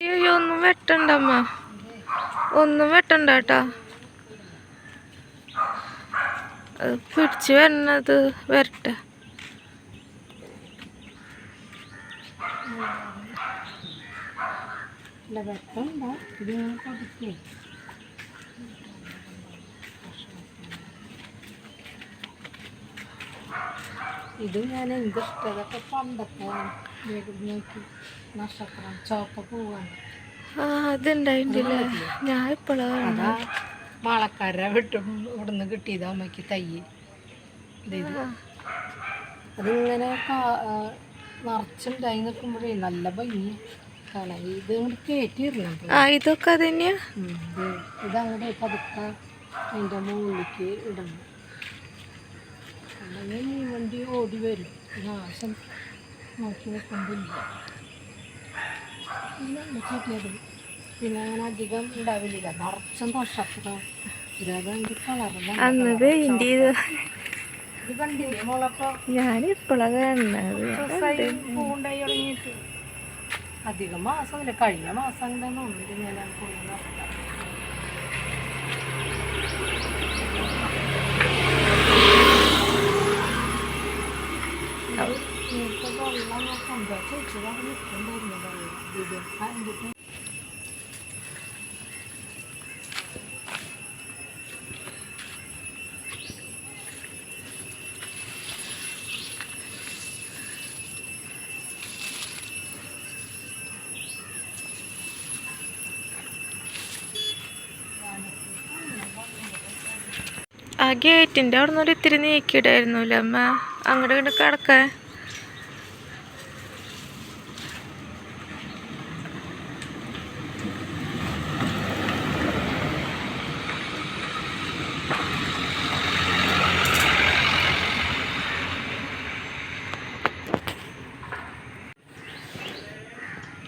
അയ്യോ ഒന്നും വെട്ടണ്ട അമ്മ. ഒന്നും വെട്ടണ്ട കേട്ടാ. അത് പിടിച്ച് വരണത് വരട്ടെ. ഇത് ഞാൻ എന്ത് ഇഷ്ടതൊക്കെ പണ്ടത്തെ അതുണ്ടായിട്ടില്ലേ. ഞാൻ ഇപ്പോഴാ അതാ മാളക്കാര വിട്ടും ഇവിടുന്ന് കിട്ടിയത് അമ്മയ്ക്ക് തൈ. അതിങ്ങനെ നിറച്ചുണ്ടായി നിൽക്കുമ്പോഴേ നല്ല ഭംഗി. ഇത് ഇങ്ങോട്ട് കയറ്റിയിരുന്നു ആ ഇതൊക്കെ തന്നെയാ ഇതങ്ങോട്ട് പതുക്കെ അതിന്റെ മുകളിലേക്ക് ഇടണം. അല്ലെങ്കിൽ വണ്ടി ഓടി വരും. നോക്കി നിൽക്കുന്നില്ല ഇതാണ് കിട്ടിയത് പിന്നെ അങ്ങനെ അധികം ഉണ്ടാവില്ല. നിറച്ചും നഷ്ടപ്പെടാം ഇതാകുമ്പോൾ അതിന്റെ കളർ അന്ന് പെയിന്റ് ചെയ്ത്. ഇത് കണ്ടില്ലേ? മുളപ്പം? ഞാൻ ഇപ്പോഴാ കാണുന്നത് പൂണ്ടായി തുടങ്ങിയിട്ട്. അധികം മാസം കഴിഞ്ഞ മാസം അങ്ങനെ തോന്നുന്നു. ഞാൻ കൂടുതൽ ആ ഗേറ്റിന്റെ അവിടെ നിന്ന് ഒരു ഇത്തിരി നീക്കിയിടായിരുന്നല്ലോ അമ്മ? അങ്ങോട്ട് ഇങ്ങോട്ട് കിടക്കാൻ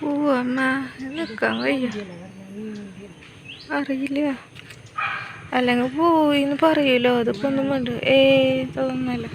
ഓ അമ്മ. നിൽക്കാൻ വയ്യ. അറിയില്ല. അല്ലെങ്കിൽ പോയിന്ന് പറയൂലോ. അതൊക്കെ ഒന്നും വേണ്ട ഏ തോന്നല്ല